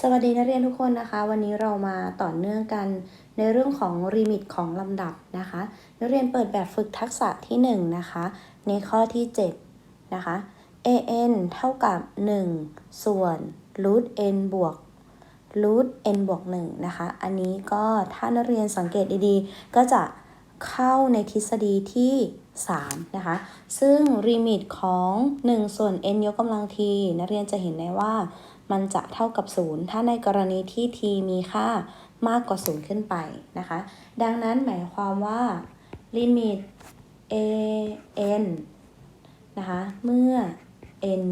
สวัสดีนักเรียนทุกคนนะคะ วันนี้เรามาต่อเนื่องกันในเรื่องของลิมิตของลำดับนะคะนักเรียนเปิดแบบฝึกทักษะที่1นะคะในข้อที่7นะคะ an เท่ากับ 1 ส่วน root n บวก root n บวก1นะคะ อันนี้ก็ถ้านักเรียนสังเกตดีๆ ก็จะเข้าในทฤษฎีที่ 3 นะคะ ซึ่งลิมิตของ 1 ส่วน n ยกกำลังทีนักเรียนจะเห็นได้ว่า มันจะเท่ากับ 0 ถ้าในกรณีที่ t มีค่ามากกว่า 0 ขึ้นไปนะคะ ดังนั้นหมายความว่าลิมิต a n นะคะ เมื่อ n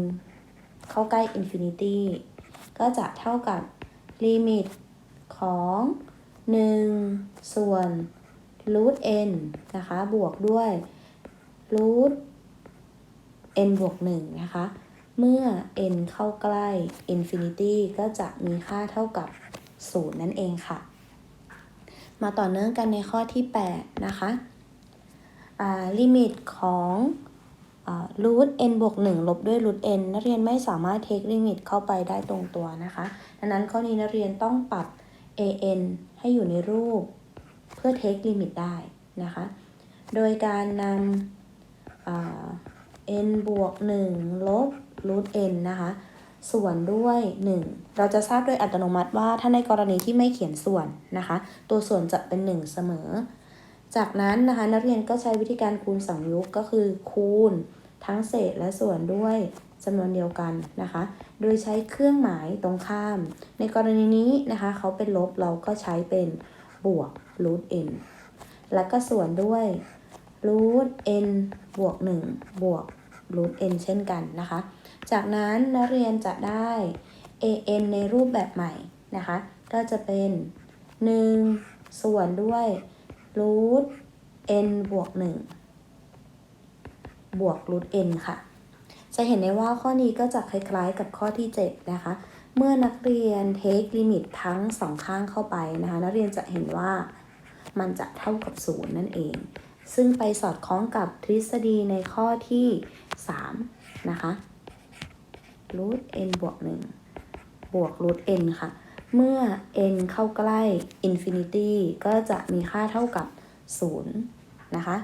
เข้าใกล้ infinity ก็จะเท่ากับลิมิตของ 1 ส่วน root n นะคะ บวกด้วย root n บวก1นะคะ เมื่อ n เข้าใกล้ infinity ก็จะมีค่าเท่ากับ 0 นั่นเองค่ะ มาต่อเนื่องกันในข้อที่ 8 นะคะลิมิตของรูท n บวก1ลบด้วยรูท n นักเรียนไม่สามารถเทคลิมิตเข้าไปได้ตรงตัวนะคะ ดังนั้นข้อนี้นักเรียนต้องปรับ an ให้อยู่ในรูป เพื่อเทคลิมิตได้นะคะ โดยการนำ n บวก 1 ลบ root n นะคะส่วนด้วย 1 เราจะทราบโดยอัตโนมัติว่าถ้าในกรณีที่ไม่เขียนส่วนนะคะ ตัวส่วนจะเป็น 1 เสมอ จากนั้นนะคะนักเรียนก็ใช้วิธีการคูณ2ยุคก็คือคูณทั้งเศษและส่วนด้วยจำนวนเดียวกันนะคะ โดยใช้เครื่องหมายตรงข้าม ในกรณีนี้นะคะเขาเป็นลบเราก็ใช้เป็นบวก root n แล้วก็ส่วนด้วย root n บวก 1 บวก root n เช่นกันนะคะ จากนั้นนักเรียนจะได้ an ในรูปแบบใหม่นะคะ ก็จะเป็น 1 ส่วนด้วย root n บวก 1 บวก root n ค่ะ จะเห็นได้ว่าข้อนี้ก็จะคล้ายๆกับข้อที่ 7 นะคะ เมื่อนักเรียนเทคลิมิตทั้งสองข้างเข้าไปนะคะ นักเรียนจะเห็นว่ามันจะเท่ากับ 0 นั่นเอง ซึ่งไปสอดคล้องกับทฤษฎีในข้อที่ 3 นะคะ root n บวก 1 บวก root n ค่ะ เมื่อ n เข้าใกล้ infinity ก็จะมีค่าเท่ากับ 0 นะคะ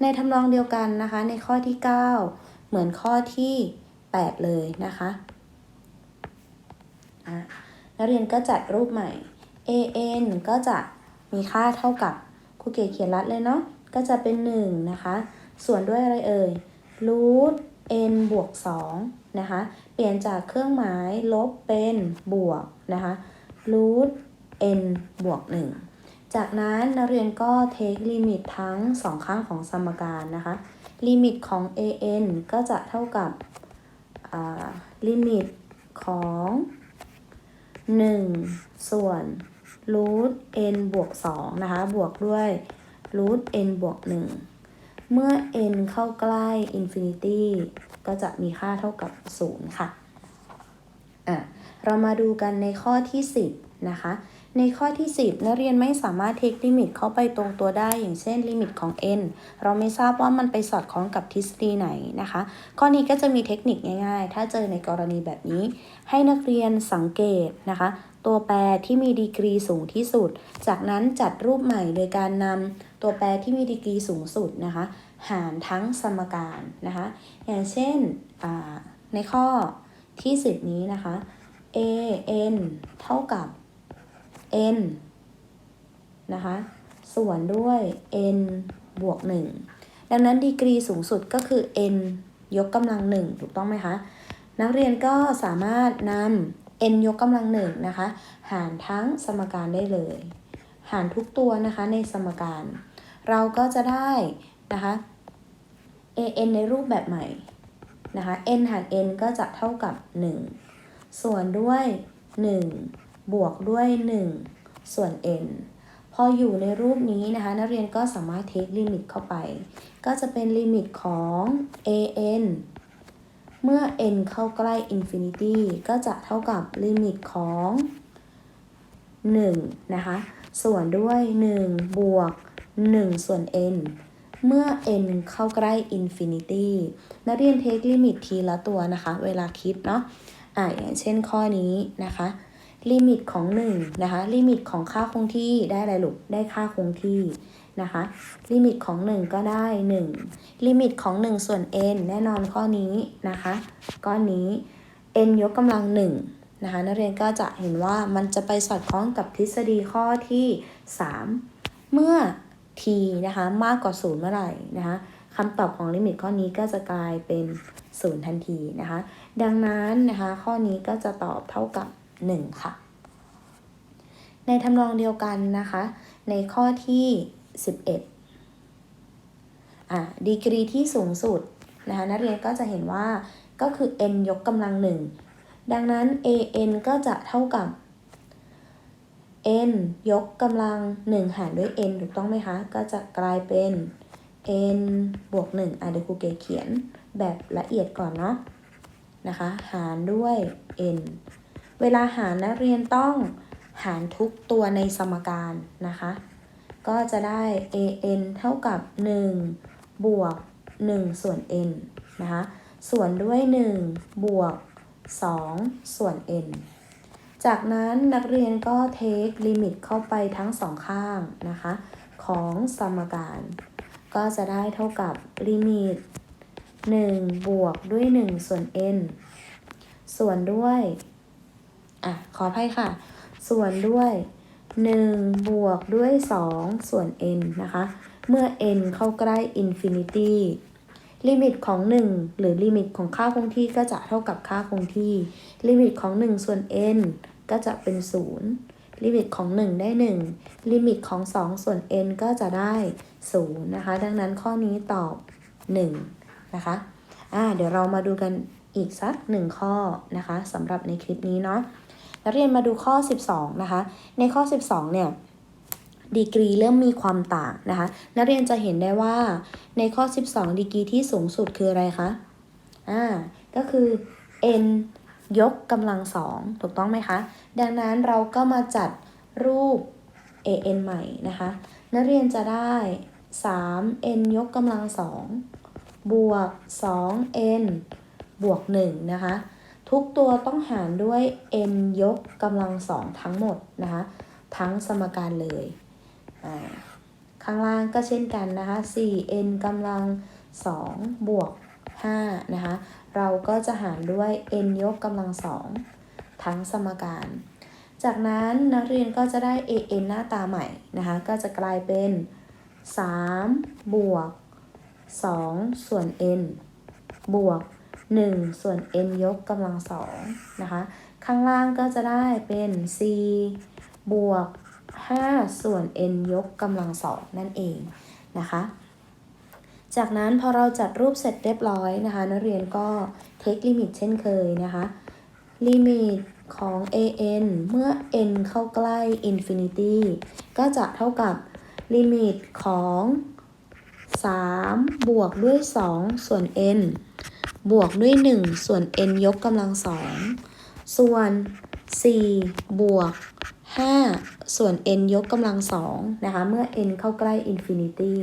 ในทำนองเดียวกันนะคะ ในข้อที่ 9 เหมือนข้อที่ 8 เลยนะคะนักเรียนก็จัดรูปใหม่ an ก็จะมีค่าเท่ากับครูเก๋เขียนรัดเลยเนาะ ก็จะเป็น 1 นะคะ ส่วนด้วยอะไรเอ่ย root n บวก2นะคะ เปลี่ยนจากเครื่องหมายลบเป็นบวกนะคะ root n บวก 1 จากนั้นนักเรียนก็เทคลิมิตทั้งสองข้างของสมการนะคะลิมิตของ an ก็จะเท่ากับลิมิตของ 1 ส่วน root n บวก2นะคะ บวกด้วย root n บวก1เมื่อ n เข้าใกล้ infinity ก็จะมีค่าเท่ากับ 0 ค่ะ อะ เรามาดูกันในข้อที่ 10 นะคะ ในข้อที่ 10 นักเรียนไม่สามารถเทคลิมิตเข้าไปตรงตัวได้ อย่างเช่นลิมิตของ n เราไม่ทราบว่ามันไปสอดคล้องกับทฤษฎีไหนนะคะ ข้อนี้ก็จะมีเทคนิคง่ายๆ ถ้าเจอในกรณีแบบนี้ ให้นักเรียนสังเกตนะคะ ตัวแปรที่มีดีกรีสูงที่สุด จากนั้นจัดรูปใหม่โดยการนำตัวแปรที่มีดีกรีสูงสุดนะคะ หารทั้งสมการนะคะ อย่างเช่นในข้อที่ 10 นี้นะคะ a n เท่ากับ n นะคะ ส่วนด้วย n บวก 1 ดังนั้นดีกรีสูงสุดก็คือ n ยกกำลัง 1 ถูกต้องไหมคะ นักเรียนก็สามารถนำ n ยกกำลัง1นะคะ หารทั้งสมการได้เลย หารทุกตัวนะคะในสมการ เราก็จะได้นะคะ an ในรูปแบบใหม่นะคะ n หาร n ก็จะเท่ากับ 1 ส่วนด้วย 1 บวกด้วย 1 ส่วน n พออยู่ในรูปนี้นะคะ นักเรียนก็สามารถเทคลิมิตเข้าไป ก็จะเป็นลิมิตของ an เมื่อ n เข้าใกล้ infinity ก็จะเท่ากับลิมิตของ 1 นะคะ ส่วนด้วย 1 บวก 1 ส่วน n เมื่อ n เข้าใกล้ infinity นักเรียนเทคลิมิตทีละตัวนะคะ เวลาคิดเนาะอ่าอย่างเช่นข้อนี้นะคะ ลิมิตของ1นะคะลิมิตของค่าคงที่ได้อะไรลูกได้ค่าคงที่นะคะลิมิตของ 1 ก็ได้ 1 ลิมิตของ 1 ส่วน n แน่นอนข้อนี้นะคะก้อนนี้ n ยกกำลัง1นะคะนักเรียนก็จะเห็นว่ามันจะไปสอดคล้องกับทฤษฎีข้อที่ 3 เมื่อ t นะคะมากกว่า 0 เมื่อไหร่นะคะคำตอบของลิมิตข้อนี้ก็จะกลายเป็น 0 ทันทีนะคะดังนั้นนะคะข้อนี้ก็จะตอบเท่ากับ 1 ค่ะ ในทำนองเดียวกันนะคะ ในข้อที่ 11อะดีกรีที่สูงสุดนะคะนักเรียนก็จะเห็นว่าก็คือ n ยกกำลัง1ดังนั้น an ก็จะเท่ากับ n ยกกำลัง1หารด้วย n ถูกต้องไหมคะ ก็จะกลายเป็น n บวก1อะเดี๋ยวครูเกเขียนแบบละเอียดก่อนเนาะนะคะ หารด้วย n เวลาหารนักเรียนต้องหารทุกตัวในสมการนะคะ ก็จะได้ an เท่ากับ 1 บวก 1 ส่วน n นะคะ ส่วนด้วย 1 บวก 2 ส่วน n จากนั้นนักเรียนก็เทคลิมิตเข้าไปทั้งสองข้างนะคะ ของสมการ ก็จะได้เท่ากับลิมิต 1 บวกด้วย 1 ส่วน n ส่วนด้วย อะขออภัยค่ะ ส่วนด้วย 1 บวกด้วย 2 ส่วน n นะคะ เมื่อ n เข้าใกล้ infinity ลิมิตของ 1 หรือลิมิตของค่าคงที่ก็จะเท่ากับค่าคงที่ ลิมิตของ 1 ส่วน n ก็จะเป็น 0 ลิมิตของ 1 ได้ 1 ลิมิตของ 2 ส่วน n ก็จะได้ 0 นะคะ ดังนั้นข้อนี้ตอบ 1 นะคะอ่าเดี๋ยวเรามาดูกันอีกสักหนึ่งข้อนะคะสำหรับในคลิปนี้เนาะ นักเรียนมาดูข้อ 12 นะคะ ในข้อ 12 เนี่ยดีกรีเริ่มมีความต่างนะคะ นักเรียนจะเห็นได้ว่าในข้อ 12 ดีกรีที่สูงสุดคืออะไรคะ อ่า ก็คือ n ยกกำลังสองถูกต้องไหมคะ ดังนั้นเราก็มาจัดรูป an ใหม่นะคะ นักเรียนจะได้ 3n ยกกำลังสองบวก 2n บวก 1 นะคะ ทุกตัวต้องหารด้วย n ยกกำลังสองทั้งหมดนะคะ ทั้งสมการเลย ข้างล่างก็เช่นกันนะคะ 4n กำลัง2บวก5นะคะ เราก็จะหารด้วย n ยกกำลัง2ทั้งสมการ จากนั้นนักเรียนก็จะได้ an หน้าตาใหม่นะคะ ก็จะกลายเป็น 3 บวก 2 ส่วน n บวก 1 ส่วน n ยกกำลังสองนะคะ ข้างล่างก็จะได้เป็น c บวก 5 ส่วน n ยกกำลังสองนั่นเองนะคะ จากนั้นพอเราจัดรูปเสร็จเรียบร้อยนะคะนักเรียนก็เทคลิมิตเช่นเคยนะคะลิมิตของ an เมื่อ n เข้าใกล้ infinity ก็จะเท่ากับลิมิตของ 3 บวกด้วย 2 ส่วน n บวกด้วย 1 ส่วน n ยกกำลังสองส่วน 4 บวก 5 ส่วน n ยกกำลังสองนะคะ เมื่อ n เข้าใกล้ infinity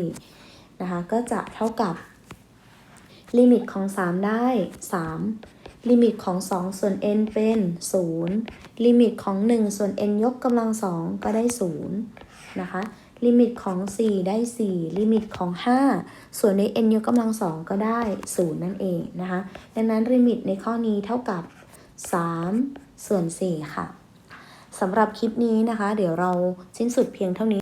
นะคะ ก็จะเท่ากับ ลิมิตของ 3 ได้ 3 ลิมิตของ 2 ส่วน n เป็น 0 ลิมิตของ 1 ส่วน n ยกกำลังสองก็ได้ 0 นะคะ ลิมิตของ 4 ได้ 4 ลิมิตของ 5 ส่วนใน n ยกกำลังสองก็ได้ 0 นั่นเองนะคะ ดังนั้นลิมิตในข้อนี้เท่ากับ 3 ส่วน 4 ค่ะสำหรับคลิปนี้นะคะ เดี๋ยวเราสิ้นสุดเพียงเท่านี้